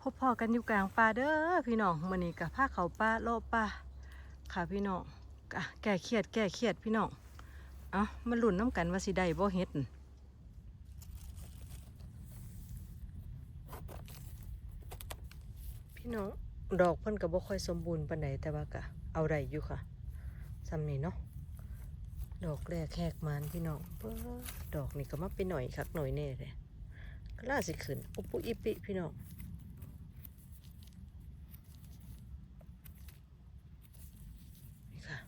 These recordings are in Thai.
พบพอกันอยู่กลางป่าเด้อพี่น้องมื้อนี้กับผ้าเขาป่าโลบป่าค่ะพี่น้องแก้เครียดแก้เครียดพี่น้องเอามาลุ้นน้ำกันว่าสิได้บ่เฮ็ดพี่น้องดอกเพิ่นก็บ่ค่อยสมบูรณ์ปานใดแต่ว่าก็เอาได้อยู่ค่ะซ้ำนี่เนาะดอกแรกแหกมันพี่น้องเบ้อดอกนี่ก็มาไปหน่อยคักหน่อยแน่เลยก็ล่าสิขึ้นอุปุอิปิพี่น้อง นี่ค่ะ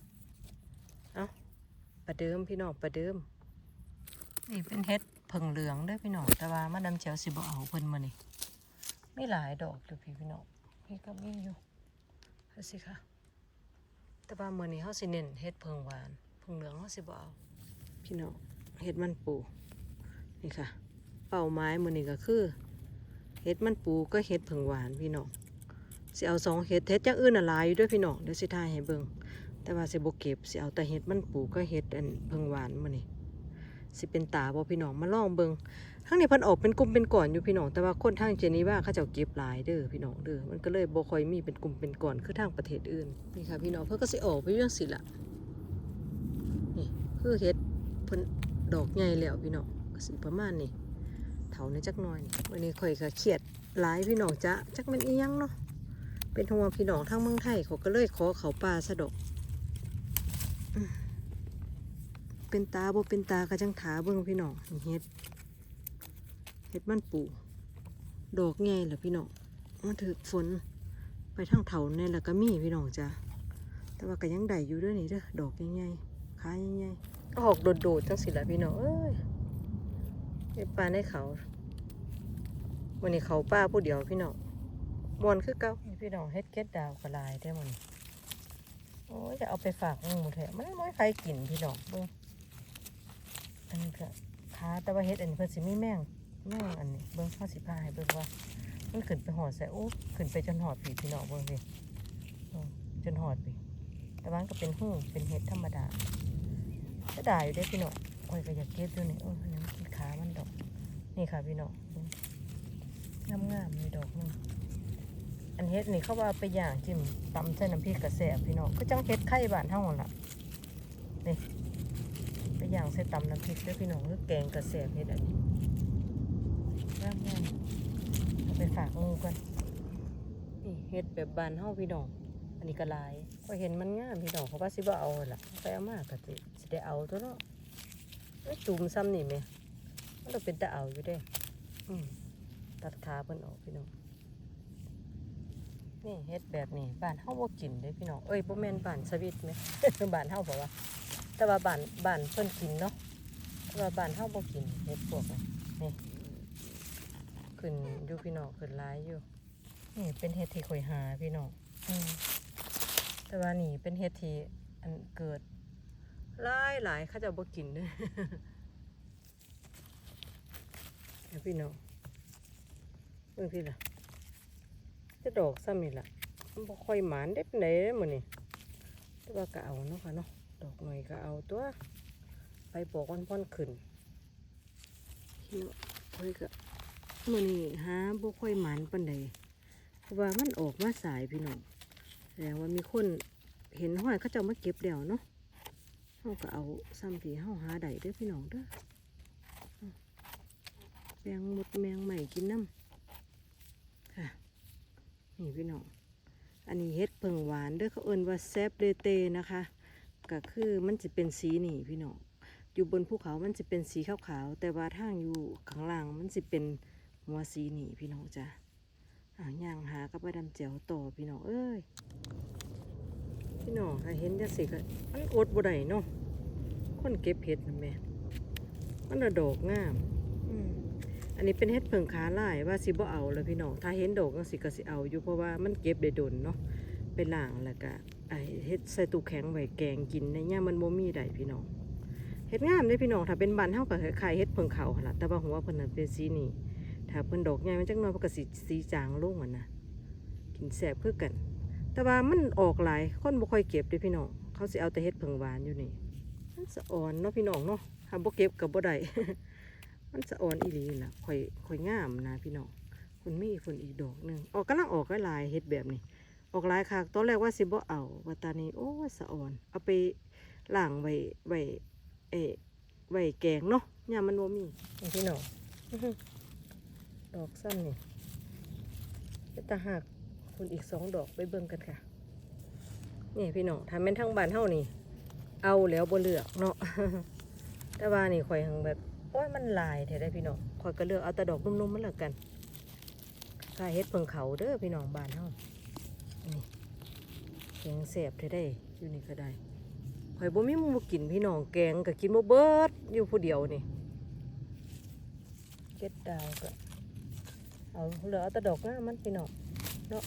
เอา ประเดิมพี่น้องประเดิม นี่เป็นเฮ็ดผงเหลืองด้อพี่น้องแต่ว่ามาดำเจียวสิบ่เอาเพิ่นมานี่ไม่หลายดอกอยู่พี่พี่น้องพี่ก็มีอยู่เอาสิค่ะ แต่ว่ามื้อนี้เฮาสิเน้นเฮ็ดเพิงหวานเพิงเหลืองเฮาสิบ่เอาพี่น้องเฮ็ดมันปูนี่ค่ะ เป้าหมายมื้อนี้ก็คือเฮ็ดมันปูก็เฮ็ดเพิงหวานพี่น้องสิเอาสองเห็ดเห็ดอย่างอื่นน่ะหลายอยู่ด้วยพี่น้องเดี๋ยวสิทายให้เบิ่ง แต่ว่าสิบ่เก็บสิเอาแต่เห็ดมันปลูกก็เห็ดอันเพิงหวานมื้อนี้สิเป็นตาบ่พี่น้องมาลองเบิงทั้งนี้พิ่นออกเป็นกลุ่มเป็นก้อนอยู่พี่น้องแต่ว่าคนทางเจนีว่าเขาเจ้าเก็บหลายเด้อพี่น้องเด้อมันก็เลยบ่ค่อยมีเป็นกลุ่มเป็นก้อนคือทางประเทศอื่นนี่ค่ะพี่น้องเพิ่นก็สิออกไปอยู่จังซี่ล่ะนี่คือเห็ดเพิ่นดอกใหญ่แล้วพี่น้องก็สิประมาณนี้เท่านี้จักน่อยนี่วันนี้ข่อยก็เครียดหลายพี่น้องจ๊ะจักม่นอียังเนาะเป็นห่วงพี่น้องทั้งเมืองไทยเขาก็เลยขอเขาปลาสะดกอืม เป็นตาบ่เป็นตากระจังถาเบิ่งพี่น้องเฮ็ดเฮ็ดมันปูดอกใหญ่เหรอพี่น้องมันถือฝนไปทางเถาเนี่ยแหละก็มีพี่น้องจ้ะแต่ว่าก็ยังได้อยู่ด้วยนี่เด้อดอกใหญ่ๆขาใหญ่ๆออกโดดๆจังสิล่ะพี่น้องเอ้ยเฮ็ดปลาในเขาวันนี้เขาป้าผู้เดียวพี่น้องมวนคือเก่าพี่น้องเฮ็ดเก็ดดาวกระลายได้มันโอ้ยจะเอาไปฝากหมูแท้มันไม่ใครกินพี่น้องเบิ่ง อันนี้ก็ขาแต่ว่าเฮ็ดอันนี้เพิ่นสิมีแมงแมงอันนี้เบิ่งข้าสิพาให้เบิ่งว่ามันขึ้นไปหอดใส่โอ้ขึ้นไปจนหอดผีพี่น้องเบิ่งสิเออจนหอดปีแต่ว่ามันก็เป็นหู้เป็นเฮ็ดธรรมดาก็ได้อยู่ได้พี่น้องโอ้ยก็อยากเก็บอยู่นี่โอ้ยยังกินขามันดอก นี่ค่ะพี่น้องเบิ่งามๆมีดอกหนึงอันเฮ็ดนี่เขาว่าไปย่างจิ้มตำใส่น้ำพริกกระแสพี่น้องก็จังเฮ็ดไข่บ้านเฮาหั่นล่ะนี่ ไปย่างใส่ตำน้ำพริกด้อพี่น้องคือแกงกระแสบเฮ็ดอันนี้งามงามเอาไปฝากหมูกันนี่เฮ็ดแบบบานเฮาพี่น้อง อันนี้ก็ลายก็เห็นมันงามพี่น้องเขาว่าสิบ่เอาล่ะไปเอามาก็สิสิได้เอาตัวเนาะเอ้ยตุ่มซ้ำนี่แหม่มันก็เป็นตาเอาอยู่เด้อืมตัดขาเพิ่นออกพี่น้องนี่เฮ็ดแบบนี้บ้านเฮาบ่กินเด้พี่น้องเอ้ยบ่แม่นบ้านสวิตไหมบ้านเฮาบอกว่า แต่ว่าบ้านบ้านเพิ่นกินเนาะแต่ว่าบ้านเฮาบ่กินเฮ็ดพวกนี้นี่ขึ้นอยู่พี่น้องขึ้นหลายอยู่ นี่เป็นเฮ็ดที่ข่อยหาพี่น้องอืมแต่ว่านี่เป็นเฮ็ดที่อันเกิดหลายหลายเขาเจะบ่กินเด้อเดี๋ยวพี่น้องเบิ่งพี่ล่ะจะดอกซ้ำนี่ล่ะมันบ่ค่อยหมานเด็ดไหนเด้มื้อนี้แต่ว่าก็เอาเนาะค่ะเนาะ ดอกหน่อยก็เอาตัว ไปบอกวันพ่อนขึ้นพี่น้องเฮ้ยก็มื้อนี้หาบ่ค่อยหมานปานใดเพราะว่ามันออกมาสายพี่น้องแสดงว่ามีคนเห็นห้อยเขาจ้ามาเก็บแล้วเนาะเฮาก็เอาซ้ำที่เฮาหาได้เด้อพี่น้องเด้อแมงมดแมงใหม่กินน้ำค่ะนี่พี่น้อง อันนี้เฮ็ดเพิงหวานเด้อเขาเอิ้นว่าแซบเดเตนะคะ ก็คือมันจะเป็นสีนี่พี่น้องอยู่บนภูเขามันจะเป็นสีขาวๆแต่ว่าทางอยู่ข้างล่างมันจะเป็นหัวสีนี่พี่น้องจ้ะอ่าย่างหากับไปดำแจ๋วต่อพี่น้องเอ้ยพี่น้องถ้าเห็นจังสิก็มันอดบ่ได้เนาะคนเก็บเห็ดนั่นแหม่มันระดอกงามอืมอันนี้เป็นเห็ดเผิงขาลายว่าสิบ่เอาแล้วพี่น้องถ้าเห็นดอกก็สิก็สิเอาอยู่เพราะว่ามันเก็บได้ดนเนาะไปล้างแล้วก็ ไอเฮ็ดใส่ตู้แข็งไว้แกงกินในย่ามมันบ่มีได้พี่น้องเฮ็ดงามเด้พี่น้องถ้าเป็นบ้านเฮาก็คล้ายๆเฮ็ดเผิงเขาหั่นล่ะแต่ว่าหัวเพิ่นน่ะเป็นสีนี้ถ้าเพิ่นดอกใหญ่มันจักหน่อยเพิ่นก็สิสีจางลงอะนะกินแซ่บคือกัน แต่ว่ามันออกหลายคนบ่ค่อยเก็บเด้พี่น้องเขาสิเอาแต่เฮ็ดเผิงหวานอยู่นี่มันสะอ่อนเนาะพี่น้องเนาะถ้าบ่เก็บก็บ่ได้มันสะอ่อนอีหลีล่ะข่อยข่อยงามนะพี่น้องคุณมีฝนอีกดอกหนึ่งออกกำลังออกหลายเฮ็ดแบบนี้ ออกหลายคักตอนแรกว่าสิบ่เอาว่าตานี้โอ้สะอ่อน เอาไปล้างไว้ไว้เอไว้แกงเนาะยามมันบ่มีนี่พี่น้องอื้อหือดอกสั้นนี่เป็นตาหักคุณอีกสองดอกไปเบิ่งกันค่ะนี่พี่น้องทำเป็นทั้งบานเฮานี่เอาแล้วบ่เลือกเนาะแต่ว่านี่ข่อยหังแบบโอ้ยมันลายแท้ได้พี่น้องข่อยก็เลือกเอาแต่ดอกนุ่มๆมันละกันกาเฮ็ดเพิ่งเขาเด้อพี่น้องบานเฮา แกงแซ่บแท้ได้อยู่นี่ก็ได้ข่อยบ่มีมูกินพี่น้องแกงก็กินบ่เบิดอยู่ผู้เดียวนี่เก็ดดาวก็เอาเหลือเอาแต่ดอกงามมันพี่น้องเนาะ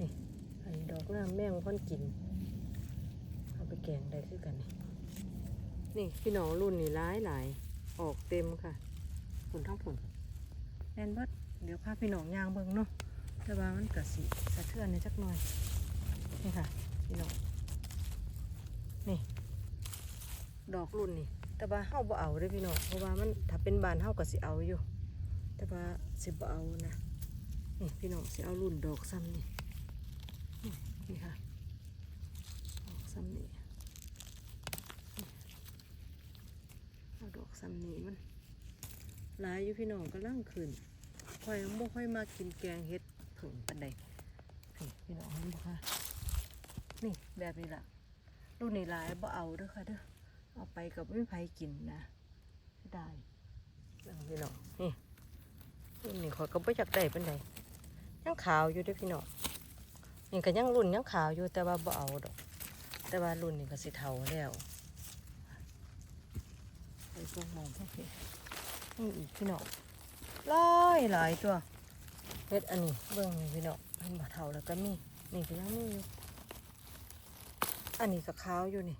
นี่อันดอกงามแม่งพ่อนกินเอาไปแกงได้คือกันนี่นี่พี่น้องรุ่นนี่ร้ายหลายออกเต็มค่ะผลทั้งผลแน่นเบัดเดี๋ยวพาพี่น้องย่างเบิ่งเนาะ แต่ว่ามันกะสิสะเทือนในจักหน่อย นี่ค่ะพี่น้อง นี่ ดอกรุ่นนี่ แต่ว่าเฮาบ่เอาเด้พี่น้อง เพราะว่ามันถ้าเป็นบานเฮาก็สิเอาอยู่ แต่ว่าสิบ่เอานะ นี่พี่น้องสิเอารุ่นดอกซ้ำนี่ นี่ค่ะ ดอกซ้ำนี่เอาดอกซ้ำนี่มันหลายอยู่พี่น้องก็ล่างขึ้นค่อยบ่ค่อยมากินแกงเฮ็ด ผึ่งปันใดนี่พี่น้องเห็นบ่คะนี่แบบนี้ล่ะรุ่นนี้หลายบ่เอาเด้อค่ะเด้อเอาไปกับไม่ไผกินนะไม่ได้แล้วพี่น้องนี่รุ่นนี้ขอยก็บ่อยากได้ปันใดยังขาวอยู่เด้อพี่น้องนี่ก็ยังรุ่นยังขาวอยู่แต่ว่าบ่เอาดอก แต่ว่ารุ่นนี้ก็สิเฒ่าแล้วไปตรงมองพวกนี้นี่อีกพี่น้องหลายหลายตัว เฮ็ดอันนี้เบิ่งนี่พี่น้องอันบ่เท่าแล้วก็มีนี่ก็ยังมีอยู่อันนี้ก็ขาวอยู่นี่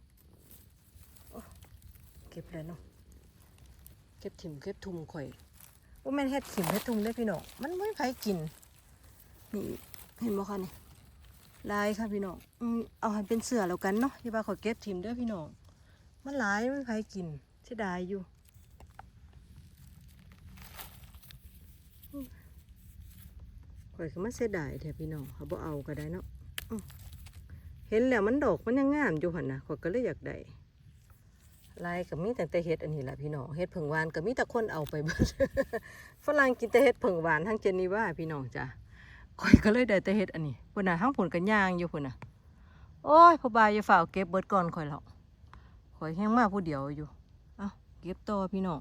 โอ้เก็บแล้วเนาะเก็บถิ่มเก็บทุ่มข่อยว่าแม่นเฮ็ดถิ่มเฮ็ดทุ่มได้อพี่น้องมันไม่มีใครกินนี่เห็นบ่คะนี่ลายค่ะพี่น้องอืมเอาให้เป็นเสือแล้วกันเนาะอย่าว่าขอยเก็บถิ่มเด้อพี่น้องมันหลายไม่มีใครกินเสียดายอยู่ ข่อยก็มาเสียดายแถพี่น้องเขาบ่เอาก็ได้เนาะอื้อเห็นแล้วมันดอกมันยังงามอยู่หันนะข่อยก็เลยอยากได้ลายก็มีแต่แต่เฮ็ดอันนี้แหละพี่น้องเฮ็ดผึ่งหวานก็มีแต่คนเอาไปเบิดฝรั่งกินแต่เฮ็ดผึ่งหวานทั้งเจนีว่าพี่น้องจ้ะข่อยก็เลยได้แต่เฮ็ดอันนี้พุ่นน่ะทั้งผลกันย่างอยู่พุ่นน่ะโอ้ยพ่อบายอย่าฝ่าวเก็บเบิดก่อนข่อยหรอกข่อยแห้งมากผู้เดียวอยู่เอ้าเก็บต่อพี่น้อง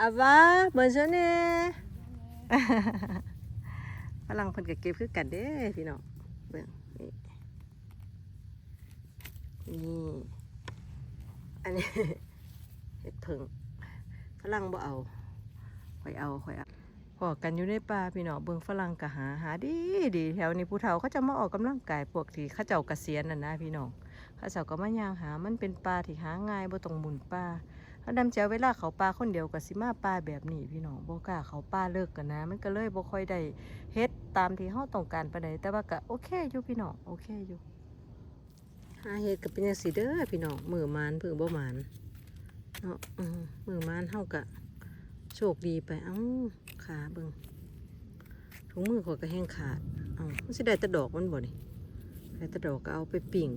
อาวาเบิร์นเชเน่ ลังเพิ่นก็เก็บคือกันเด้พี่น้องเบิ่งนี่นี่อันนี้เห็ดเพิ่งฝรั่งบ่เอาข่อยเอาข่อยเอาพอกันอยู่ในป่าพี่น้องเบิ่งฝรั่งก็หาหาดีดีแถวนี้ผู้เฒ่าเขาจะมาออกกำลังกายพวกที่เขาเจ้าเกษียณน่ะนะพี่น้องข้าเจ้าก็มาย่างหามันเป็นปลาที่หาง่ายบ่ต้องหมุนปลาถ้าดำเจ้าเวลาเขาปลาคนเดียวก็สิมาปลาแบบนี้พี่น้องบ่กล้าเขาปลาเลิกกันนะ มันก็เลยบ่ค่อยได้เฮ็ด ตามที่เฮาต้องการปานใดแต่ว่าก็โอเคอยู่พี่น้องโอเคอยู่หาเฮ็ดก็เป็นจังซี่เด้อพี่น้องมือมานเพิ่งบ่มานเนาะมือมานเฮาก็โชคดีไปเอ้าขาเบิ่งถุงมือข่อยก็แห้งขาดเอ้ามันสิได้แต่ดอกมันบ่นี่ได้แต่ดอกก็เอาไปปิ่ง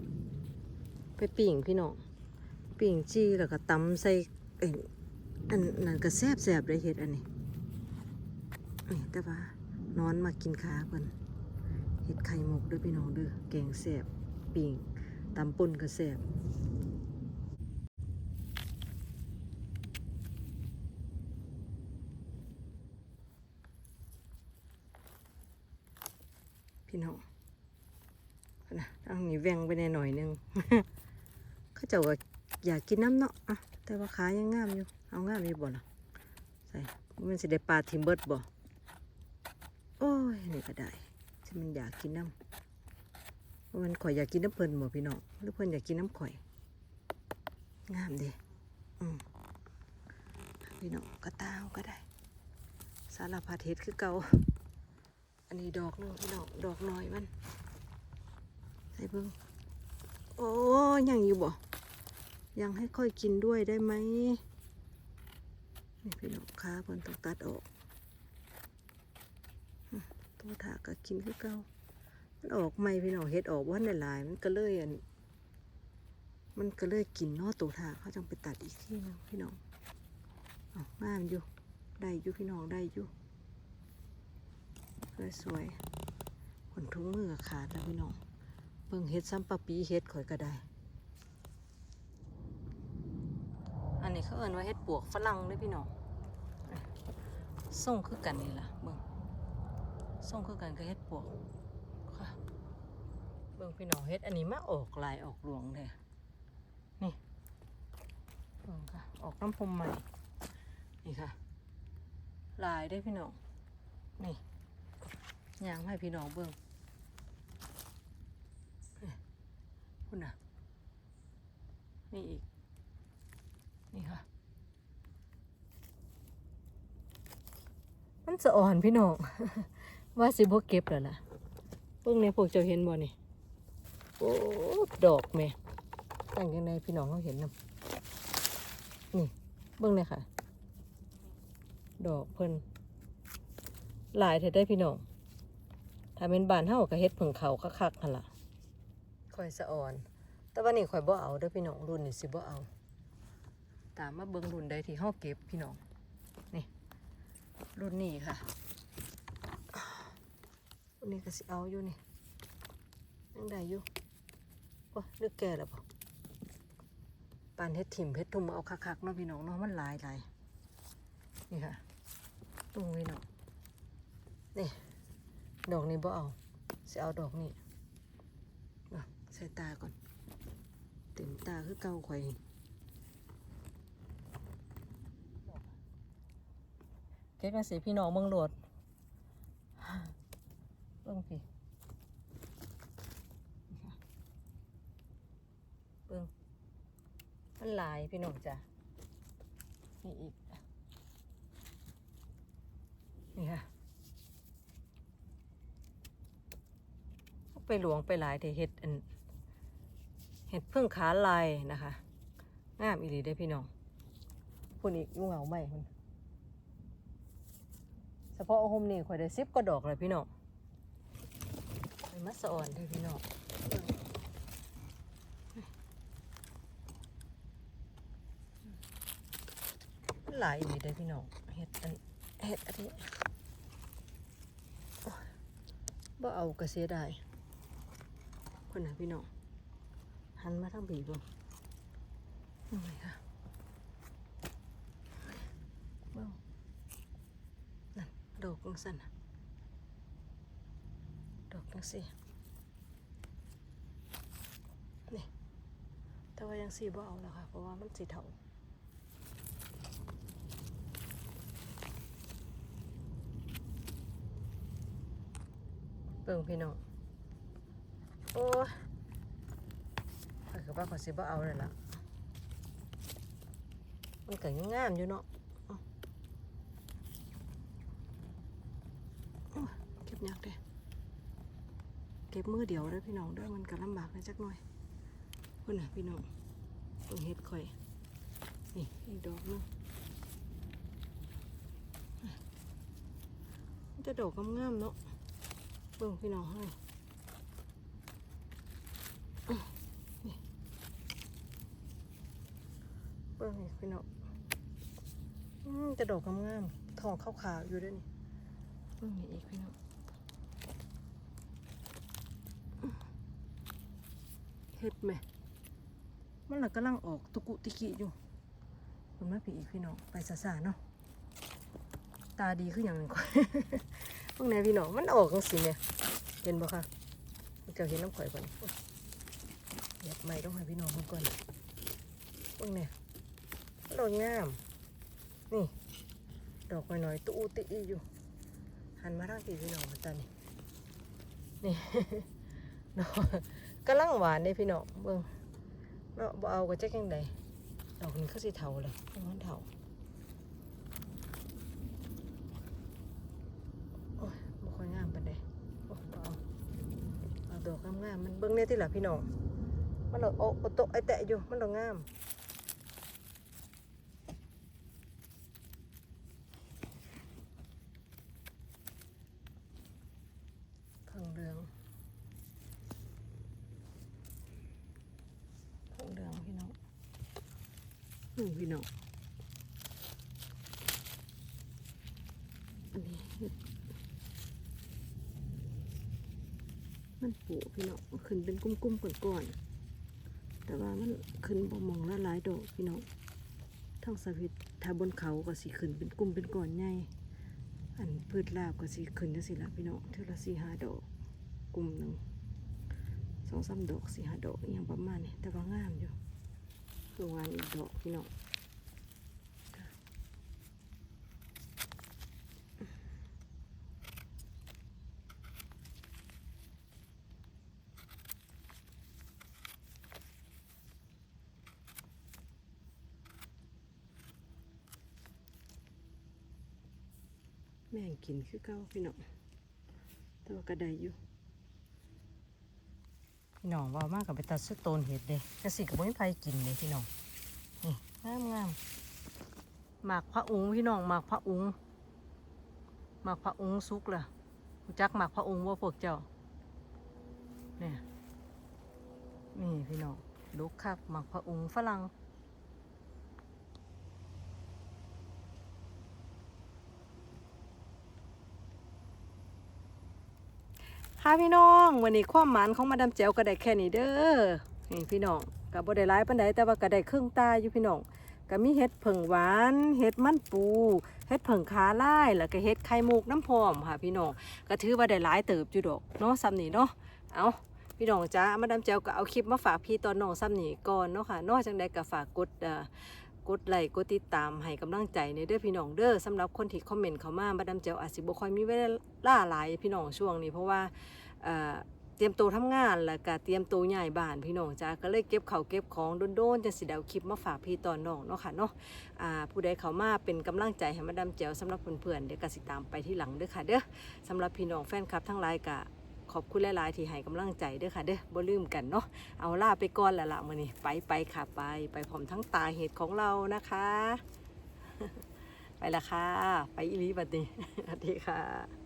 ไปปิ่งพี่น้องปิ่งจี้แล้วก็ตำใส่เอ็นอันนั้นก็แซ่บแซบเลยเฮ็ดอันนี้แต่ว่า นอนมากินขาเพิ่นเฮ็ดไข่หมกด้วยพี่น้องเด้อแกงแซ่บปิ่งตำป่นก็แซ่บพี่น้องนะทางนี้แวงไปแน่หน่อยหนึงเขาเจ้าก็อยากกินน้ำเนาะอะแต่ว่าขายังงามอยู่ เอางามอยู่บ่ล่ะใส่มันสิได้ปลาทิมเบิร์ดบ่ โอ้ยนี่ก็ได้ที่มันอยากกินน้ำว่ามันข่อยอยากกินน้ำเพิ่นบ่พี่น้องหรือเพลินอยากกินน้ำข่อย งามเด้อืมพี่น้องก็ตามก็ได้ สารพัดเฮ็ดคือเก่าอันนี้ดอกหนึงพี่น้องดอกน้อยมันใส่เบิ่งโอ้ยังอยู่บ่ยังให้ค่อยกินด้วยได้ไหมนี่พี่น้องค้าเพิ่นต้องตัดออก ตัวถาก็กินคือเก่ามันออกใหม่พี่น้องเฮ็ดออกวันหลายมันก็เลยอันมันก็เลยกินนาะตัวถากเขาจังไปตัดอีกทีหนึงพี่น้องเอางามอยู่ได้อยู่พี่น้องได้อยู่สวยๆขนทุงมือขาดแล้วพี่น้องเบิ่งเฮ็ดซ้ำปะปีเฮ็ดข่อยก็ได้ อันนี้เขาเอิ้นว่าเฮ็ดปวกฝรั่งเด้พี่น้องส่งคือกันนี่ล่ะเบิ่ง ส่งคือกันกับเฮ็ดปวกค่ะเบิ่งพี่น้องเฮ็ดอันนี้มาออกลายออกหลวงเลยนี่เบิ่งค่ะออกน้ำพรมใหม่นี่ค่ะ ลายได้พี่น้องนี่ยางให้พี่น้องเบิ่งคุณน่ะนี่อีก นี่ค่ะ มันสะอ่อนพี่น้อง ว่าสิบ่เก็บแล้วล่ะเบิ่งในพวกเจ้าเห็นบ่นี่โอ้ดอกแม่ตั้งยังไงพี่น้องเขาเห็นนํนี่เบิ่งเลยค่ะ ดอกเพิ่นหลายแท้ได้พี่น้องถ้าเป็นบานเฮาก็เฮ็ดเพิ่งเขาคักๆหั่นล่ะข่อยสะอ่อน แต่ว่านี่ข่อยบ่เอาเด้อพี่น้องรุ่นนี้สิบ่เอา ตามมาเบิ่งรุ่นใดที่เฮาเก็บพี่น้องนี่รุ่นนี้ค่ะ รุ่นนี้ก็สิเอาอยู่นี่ยังได้อยู่โอ้ยนึกแก่แล้วบ่ปานเฮ็ดถิ่มเฮ็ดทุ่มเอาคักๆเนาะพี่น้องเนาะมันหลายหลายนี่ค่ะตรงพี่น้องนี่ ดอกนี้บ่เอาสิเอาดอกนี้อะใส่ตาก่อน เต็มตาคือเก่าข่อยเก็บมาสิพี่น้องเมืองหลด งพี่เบิ่งมันหลายพี่น้องจ้ะนี่อีก นี่ค่ะไปหลวงไปหลายแต่เห็ดอันเห็ดเพิ่งขาลายนะคะงามอีหลีได้พี่น้องพุ่นอีกยุ่งเหงาไหมคุณเฉพาะโฮมนี่ข่อยได้สิบก็ดอกเลยพี่น้อง มัสอ่อนเลยพี่น้องหลายอีกเลยพี่น้องเห็ดอันเห็ดอันนี้โอ้ยบ่เอากระเสียดายคนน่ะพี่น้องหันมาทางบีบ่นี่ไงค่ะเบ้านั่นดอกงสั่นน่ะ สี่นี่แต่ว่ายังสีบ่เอาแล้วค่ะ เพราะว่ามันสีเทาเบิ่งพี่น้อง โอ้ยข้อยก็ว่าขอยสิบ่เอาเลยล่ะ มันก็งงามอยู่เนาะเก็บยากเด้ ก็บมือเดียวด้อพี่น้องด้อมันก็ลำบากเลยจักหน่อยเพื่อนน่ะพี่น้องเพิ่งเฮ็ดข่อย นี่อีกดอกนึงจะดอกงามๆเนาะเบิ่งพี่น้องให้เบิ่งนี่พี่น้องจะดอกงามๆทองขาวๆอยู่ด้วยนี่เพิ่งมีอีกพี่น้อง เฮ็ดไหมมันหลักกำลังออกตุกุติกิอยู่เป็นมาผีอีกพี่น้องไปซาซาๆเนาะตาดีขึ้นอย่างหนึ่งก่อนพวกนี้พี่น้องมันออกจังสิเนี่ยเห็นบ่คะมันจะเห็นน้ำข่อยก่อนเหยียบไม่ต้องให้พี่น้องมันก่อนพวกนี้มันดอกงามนี่ดอกน้อยๆตุอุติอีอยู่หันมาทางพี่พี่น้องมาตอนนี้นี่เนาะ กำลังหวานเด้พี่น้องเบิ่งเนาะบ่เอาก็จะยังไดดอกนี้เขาสิเถาเลยมันเถาโอ้ยบ่ค่อยงามปานใดโอ้ยบ่เอาเอาดอกงามๆมันเบิ่งแน่ที่ล่ะพี่น้องมันดอกโอโตะไอแตะอยู่มันดอกงาม นี่พี่น้องอันนี้เห็ดมันปูพี่น้องมันขึ้น เป็นกุ้มๆก่อนๆแต่ว่ามันขึ้นบ่มองละหลายดอกพี่น้องทั้งสวิตถ้าบนเขาก็สิขึ้นเป็นกลุ่มเป็นก่อนใหญ่อันพืชลาบก็สิขึ้นจังซี่ละพี่น้องเท่าละสี่ห้าดอกกลุ่มหนึ่งสองสามดอกสี่ห้าดอกอย่างประมาณนี้แต่ว่างามอยู่เมื่วานอีกดอกพี่น้อง แม่งกินคือเก้าพี่น้องต่ว่ากระไดอยู่พี่น้องว่ามากกับไปตัดสโตนเห็ดเลยกระสิกับไม่ไผกินเลยพี่น้องนี่งามงามหมากพระอุงพี่น้องหมากพระอุงหมากพระอุงสุกล่ะรู้จักหมากพระอุงว่าพวกเจ้าเนี่ยนี่พี่น้องลูกคักหมากพระอุงฝรั่ง ค่ะพี่น้องวันนี้ความหมานของมาดามแจวก็ได้แค่นี้เด้อนี่พี่น้องกับบ่ได้ร้ายปานใดแต่ว่าก็ได้ครึ่งตาอยู่พี่น้องก็มีเห็ดเผิงหวานเห็ดมันปูเห็ดเผิงขาล่ายแล้วก็เห็ดไข่มุกน้ำพร้อมค่ะพี่น้องก็ถือว่าได้หลายเติบอยู่ดอกเนาะซ้ำนี่เนาะเอาพี่น้องจ้ามาดามแจวก็เอาคลิปมาฝากพี่ตอนน้องซ้ำนี่ก่อนเนาะค่ะนอกจากได้ก็ฝากกดอ่อ กดไลค์กดติดตามให้กำลังใจในเด้อพี่น้องเด้อสำหรับคนที่คอมเมนต์เข้ามามาดามแจ๋วอาจสิบ่ค่อยมีเวลาหลายพี่น้องช่วงนี้ เพราะว่าเอ่อเตรียมตัวทำงานแล้วก็เตรียมตัวใหญ่บ้านพี่น้องจ้าก็เลยเก็บเขาเก็บของโดนๆจะสิเดาคลิปมาฝากพี่ตอนน้องเนาะค่ะเนาะอ่าผู้ใดเขามาเป็นกำลังใจให้มาดามแจ๋วสำหรับเพื่อนๆเดี๋ยวก็สิตามไปที่หลังเด้อค่ะเด้อสำหรับพี่น้องแฟนคลับทั้งหลายก็ ขอบคุณหลายๆ ที่ให้กำลังใจเด้อค่ะเด้อบ่ลืมกันเนาะเอาล่าไปก่อนละละมื้อนี้ไปไปค่ะไป ไปพร้อมทั้งตาเห็ดของเรานะคะ ไปละค่ะ ไปอีลีบัดนี้สวัสดีค่ะ